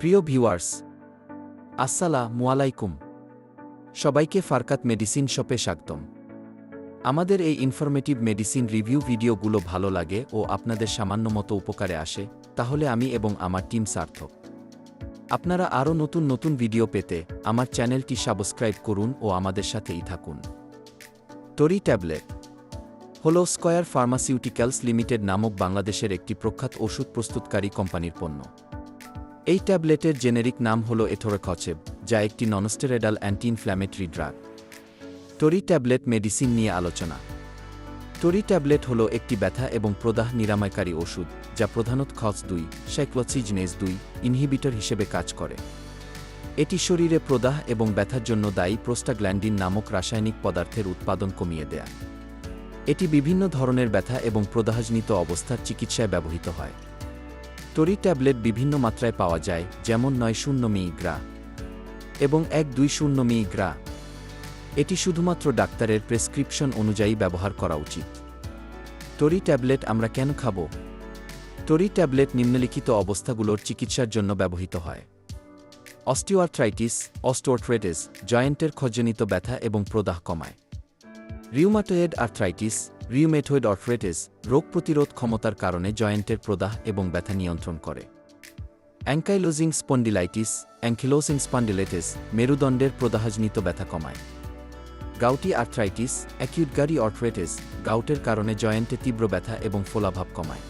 প্রিয় ভিউয়ার্স, আসসালামু আলাইকুম। সবাইকে ফারকাত মেডিসিন শপে স্বাগতম। আমাদের এই ইনফরমেটিভ মেডিসিন রিভিউ ভিডিওগুলো ভালো লাগে ও আপনাদের সামান্য মতো উপকারে আসে, তাহলে আমি এবং আমার টিম সার্থক। আপনারা আরও নতুন নতুন ভিডিও পেতে আমার চ্যানেলটি সাবস্ক্রাইব করুন ও আমাদের সাথেই থাকুন। তরি ট্যাবলেট, হল স্কয়ার ফার্মাসিউটিক্যালস লিমিটেড নামক বাংলাদেশের একটি প্রখ্যাত ওষুধ প্রস্তুতকারী কোম্পানির পণ্য। এই ট্যাবলেটের জেনেরিক নাম হল এথোরেকচেব, যা একটি ননস্টেরেডাল অ্যান্টি ইনফ্ল্যামেটরি ড্রাগ। টরি ট্যাবলেট মেডিসিন নিয়ে আলোচনা। টরি ট্যাবলেট হল একটি ব্যথা এবং প্রদাহ নিরাময়কারী ওষুধ, যা প্রধানত খস দুই সাইক্লোসিজনেস দুই ইনহিবিটর হিসেবে কাজ করে। এটি শরীরে প্রদাহ এবং ব্যথার জন্য দায়ী প্রোস্টাগ্ল্যান্ডিন নামক রাসায়নিক পদার্থের উৎপাদন কমিয়ে দেয়া। এটি বিভিন্ন ধরনের ব্যথা এবং প্রদাহজনিত অবস্থার চিকিৎসায় ব্যবহৃত হয়। তরি ট্যাবলেট বিভিন্ন মাত্রায় পাওয়া যায়, যেমন নয় শূন্য মিগ্রা এবং এক দুই শূন্য মিগ্রা এটি শুধুমাত্র ডাক্তারের প্রেসক্রিপশন অনুযায়ী ব্যবহার করা উচিত। তরি ট্যাবলেট আমরা কেন খাব? তরি ট্যাবলেট নিম্নলিখিত অবস্থাগুলোর চিকিৎসার জন্য ব্যবহৃত হয়। অস্টিওআর্থ্রাইটিস অস্টোআর্থ্রাইটিস জয়েন্টের ক্ষজনিত ব্যথা এবং প্রদাহ কমায়। রিউমাটয়েড আর্থ্রাইটিস রিউমেটয়েড অর্থ্রাইটিস রোগ প্রতিরোধ ক্ষমতার কারণে জয়েন্টের প্রদাহ এবং ব্যথা নিয়ন্ত্রণ করে। অ্যাঙ্কাইলোজিং স্পন্ডিলাইটিস, অ্যাঙ্কিলোসিং স্পন্ডিলাইটিস, মেরুদণ্ডের প্রদাহজনিত ব্যথা কমায়। গাউটি আর্থ্রাইটিস অ্যাকিউটগারি অর্থ্রাইটিস, গাউটের কারণে জয়েন্টে তীব্র ব্যথা এবং ফোলাভাব কমায়।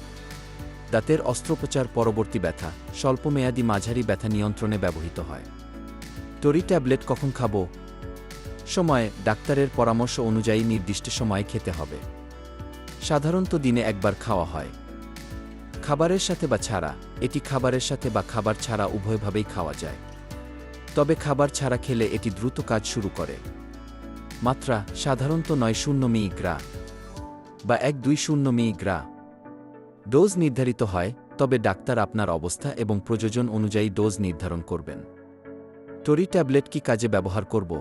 দাঁতের অস্ত্রোপচার পরবর্তী ব্যথা, স্বল্পমেয়াদী মাঝারি ব্যথা নিয়ন্ত্রণে ব্যবহৃত হয়। তরি ট্যাবলেট কখন খাব? সময়, ডাক্তারের পরামর্শ অনুযায়ী নির্দিষ্ট সময়ে খেতে হবে। সাধারণত দিনে একবার খাওয়া হয়। খাবারের সাথে বা ছাড়া, এটি খাবারের সাথে বা খাবার ছাড়া উভয়ভাবেই খাওয়া যায়। তবে খাবার ছাড়া খেলে এটি দ্রুত কাজ শুরু করে। মাত্রা সাধারণত নয় শূন্য মিগ্রা বা এক দুই শূন্য মিগ্রা ডোজ নির্ধারিত হয়, তবে ডাক্তার আপনার অবস্থা এবং প্রয়োজন অনুযায়ী ডোজ নির্ধারণ করবেন। টরি ট্যাবলেট কি কাজে ব্যবহার করব?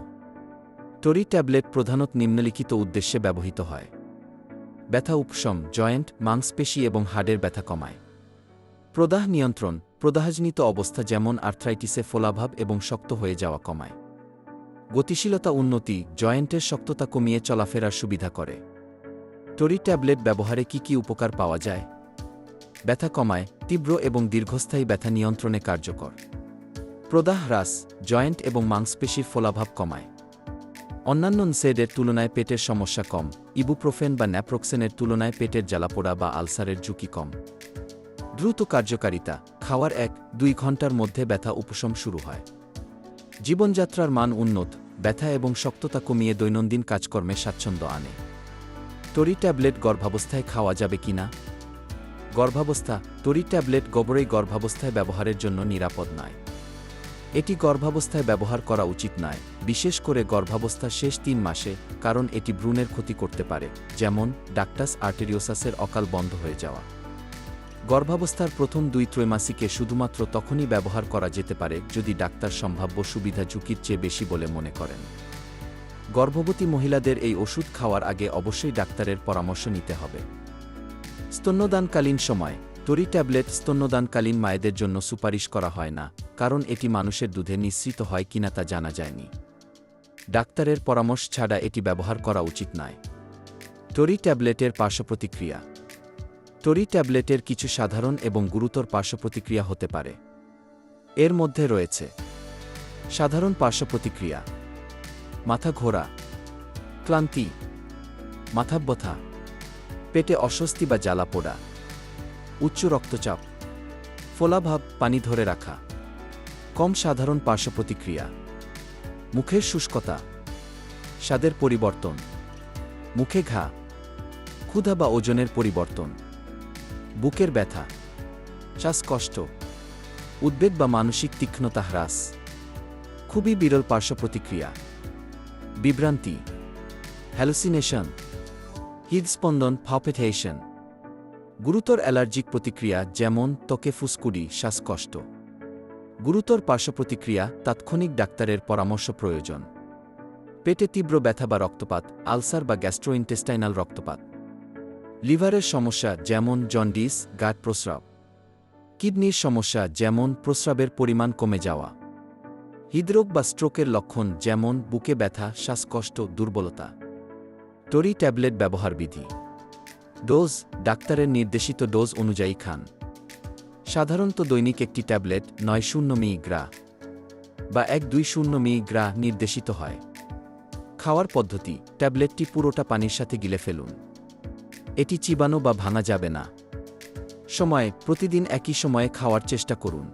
টরি ট্যাবলেট প্রধানত নিম্নলিখিত উদ্দেশ্যে ব্যবহৃত হয়। ব্যথা উপশম, জয়েন্ট, মাংসপেশি এবং হাড়ের ব্যথা কমায়। প্রদাহ নিয়ন্ত্রণ, প্রদাহজনিত অবস্থা যেমন আর্থ্রাইটিসে ফোলাভাব এবং শক্ত হয়ে যাওয়া কমায়। গতিশীলতা উন্নতি, জয়েন্টের শক্ততা কমিয়ে চলাফেরার সুবিধা করে। টরি ট্যাবলেট ব্যবহারে কি কি উপকার পাওয়া যায়? ব্যথা কমায়, তীব্র এবং দীর্ঘস্থায়ী ব্যথা নিয়ন্ত্রণে কার্যকর। প্রদাহ হ্রাস, জয়েন্ট এবং মাংসপেশির ফোলাভাব কমায়। অন্যান্য সেডের তুলনায় পেটের সমস্যা কম, ইবুপ্রোফেন বা ন্যাপ্রোক্সেনের তুলনায় পেটের জ্বালাপোড়া বা আলসারের ঝুঁকি কম। দ্রুত কার্যকারিতা, খাওয়ার এক, দুই ঘণ্টার মধ্যে ব্যথা উপশম শুরু হয়। জীবনযাত্রার মান উন্নত, ব্যথা এবং শক্ততা কমিয়ে দৈনন্দিন কাজকর্মে স্বাচ্ছন্দ্য আনে। তরি ট্যাবলেট গর্ভাবস্থায় খাওয়া যাবে কিনা? গর্ভাবস্থা, তরি ট্যাবলেট গোবরেই গর্ভাবস্থায় ব্যবহারের জন্য নিরাপদ নয়। এটি গর্ভাবস্থায় ব্যবহার করা উচিত নয়, বিশেষ করে গর্ভাবস্থার শেষ তিন মাসে, কারণ এটি ভ্রূণের ক্ষতি করতে পারে, যেমন ডাক্টাস আর্টেরিওসাসের অকাল বন্ধ হয়ে যাওয়া। গর্ভাবস্থার প্রথম দুই ত্রৈমাসিকে শুধুমাত্র তখনই ব্যবহার করা যেতে পারে যদি ডাক্তার সম্ভাব্য সুবিধা ঝুঁকির চেয়ে বেশি বলে মনে করেন। গর্ভবতী মহিলাদের এই ওষুধ খাওয়ার আগে অবশ্যই ডাক্তারের পরামর্শ নিতে হবে। স্তন্যদানকালীন সময় তরি ট্যাবলেট স্তন্যদানকালীন মায়েদের জন্য সুপারিশ করা হয় না, কারণ এটি মানুষের দুধে নিঃসৃত হয় কিনা তা জানা যায়নি। ডাক্তারের পরামর্শ ছাড়া এটি ব্যবহার করা উচিত নয়। তরি ট্যাবলেটের পার্শ্বপ্রতিক্রিয়া। তরি ট্যাবলেটের কিছু সাধারণ এবং গুরুতর পার্শ্বপ্রতিক্রিয়া হতে পারে। এর মধ্যে রয়েছে সাধারণ পার্শ্বপ্রতিক্রিয়া। মাথা ঘোরা। ক্লান্তি। মাথা ব্যথা পেটে অস্বস্তি বা জ্বালা পোড়া। উচ্চ রক্তচাপ, ফোলাভাব পানি ধরে রাখা, কম সাধারণ পার্শ্বপ্রতিক্রিয়া, মুখের শুষ্কতা, স্বাদের পরিবর্তন, মুখে ঘা, ক্ষুধা বা ওজনের পরিবর্তন, বুকের ব্যথা, শ্বাসকষ্ট, উদ্বেগ বা মানসিক তীক্ষ্ণতা হ্রাস, খুবই বিরল পার্শ্বপ্রতিক্রিয়া, বিভ্রান্তি হ্যালুসিনেশন হৃদস্পন্দন ফাপেটেশন গুরুতর অ্যালার্জিক প্রতিক্রিয়া যেমন ত্বকে ফুসকুডি, শ্বাসকষ্ট। গুরুতর পার্শ্বপ্রতিক্রিয়া তাৎক্ষণিক ডাক্তারের পরামর্শ প্রয়োজন। পেটে তীব্র ব্যথা বা রক্তপাত, আলসার বা গ্যাস্ট্রোইন্টেস্টাইনাল রক্তপাত। লিভারের সমস্যা যেমন জন্ডিস গাট প্রস্রাব। কিডনির সমস্যা যেমন প্রস্রাবের পরিমাণ কমে যাওয়া। হৃদরোগ বা স্ট্রোকের লক্ষণ যেমন বুকে ব্যথা, শ্বাসকষ্ট, দুর্বলতা। টরি ট্যাবলেট ব্যবহার বিধি ডোজ ডাক্তারের নির্দেশিত ডোজ অনুযায়ী খান। সাধারণত দৈনিক একটি ট্যাবলেট নয় শূন্য মিগ্রা বা এক দুই শূন্য মিগ্রা নির্দেশিত হয়। খাওয়ার পদ্ধতি, ট্যাবলেটটি পুরোটা পানির সাথে গিলে ফেলুন। এটি চিবানো বা ভাঙা যাবে না। সময়, প্রতিদিন একই সময়ে খাওয়ার চেষ্টা করুন।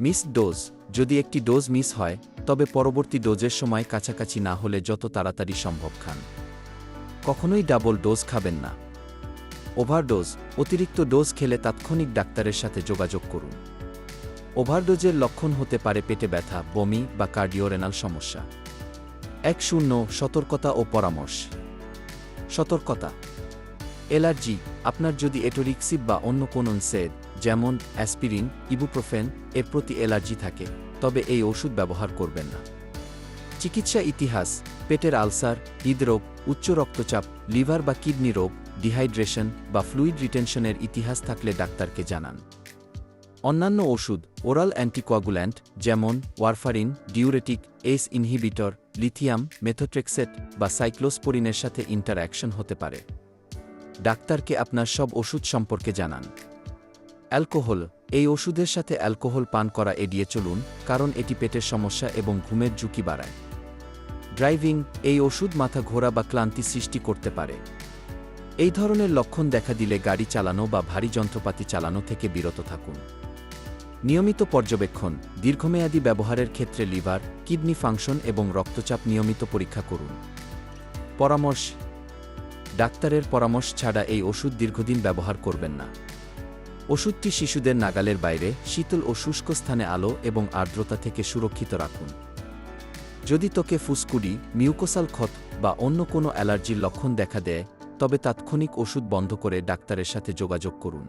মিস ডোজ, যদি একটি ডোজ মিস হয়, তবে পরবর্তী ডোজের সময় কাছাকাছি না হলে যত তাড়াতাড়ি সম্ভব খান। কখনোই ডাবল ডোজ খাবেন না। ওভারডোজ অতিরিক্ত ডোজ খেলে তাৎক্ষণিক ডাক্তারের সাথে যোগাযোগ করুন। ওভারডোজের লক্ষণ হতে পারে পেটে ব্যথা, বমি বা কার্ডিওরেনাল সমস্যা। এক শূন্য, সতর্কতা ও পরামর্শ। সতর্কতা। অ্যালার্জি, আপনার যদি এটোরিক্সিপ বা অন্য কোনো সেদ, যেমন অ্যাসপিরিন, ইবুপ্রোফেন, এর প্রতি অ্যালার্জি থাকে, তবে এই ওষুধ ব্যবহার করবেন না। চিকিৎসা ইতিহাস, পেটের আলসার, হৃদরোগ উচ্চ রক্তচাপ, লিভার বা কিডনি রোগ, ডিহাইড্রেশন বা ফ্লুইড রিটেনশনের ইতিহাস থাকলে ডাক্তারকে জানান। অন্যান্য ওষুধ, ওরাল অ্যান্টিকোয়াগুল্যান্ট, যেমন warfarin, diuretic, ACE inhibitor, lithium, methotrexate বা সাইক্লোস্পোরিনের সাথে ইন্টারঅ্যাকশন হতে পারে। ডাক্তারকে আপনার সব ওষুধ সম্পর্কে জানান। অ্যালকোহল, এই ওষুধের সাথে অ্যালকোহল পান করা এড়িয়ে চলুন, কারণ এটি পেটের সমস্যা এবং ঘুমের ঝুঁকি বাড়ায়। ড্রাইভিং এই ওষুধ মাথা ঘোরা বা ক্লান্তি সৃষ্টি করতে পারে। এই ধরনের লক্ষণ দেখা দিলে গাড়ি চালানো বা ভারী যন্ত্রপাতি চালানো থেকে বিরত থাকুন। নিয়মিত পর্যবেক্ষণ, দীর্ঘমেয়াদী ব্যবহারের ক্ষেত্রে লিভার, কিডনি ফাংশন এবং রক্তচাপ নিয়মিত পরীক্ষা করুন। পরামর্শ, ডাক্তারের পরামর্শ ছাড়া এই ওষুধ দীর্ঘদিন ব্যবহার করবেন না। ওষুধটি শিশুদের নাগালের বাইরে, শীতল ও শুষ্ক স্থানে আলো এবং আর্দ্রতা থেকে সুরক্ষিত রাখুন। যদি তোকে ফুসকুডি, মিউকোসাল ক্ষত বা অন্য কোনো অ্যালার্জির লক্ষণ দেখা দেয়, তবে তাৎক্ষণিক ওষুধ বন্ধ করে ডাক্তারের সাথে যোগাযোগ করুন।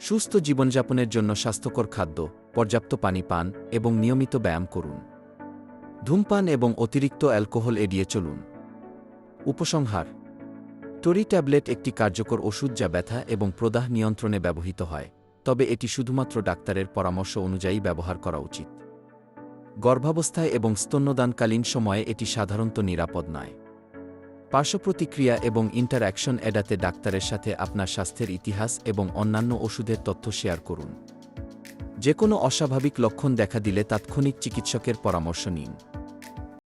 সুস্থ জীবনযাপনের জন্য স্বাস্থ্যকর খাদ্য, পর্যাপ্ত পানি পান এবং নিয়মিত ব্যায়াম করুন। ধূমপান এবং অতিরিক্ত অ্যালকোহল এড়িয়ে চলুন। উপসংহার, টরি ট্যাবলেট একটি কার্যকর ওষুধ যা ব্যথা এবং প্রদাহ নিয়ন্ত্রণে ব্যবহৃত হয়, তবে এটি শুধুমাত্র ডাক্তারের পরামর্শ অনুযায়ী ব্যবহার করা উচিত। গর্ভাবস্থায় এবং স্তন্যদানকালীন সময়ে এটি সাধারণত নিরাপদ নয়। পার্শ্বপ্রতিক্রিয়া এবং ইন্টারঅ্যাকশন এড়াতে ডাক্তারের সাথে আপনার স্বাস্থ্যের ইতিহাস এবং অন্যান্য ওষুধের তথ্য শেয়ার করুন। যে কোনো অস্বাভাবিক লক্ষণ দেখা দিলে তাৎক্ষণিক চিকিৎসকের পরামর্শ নিন।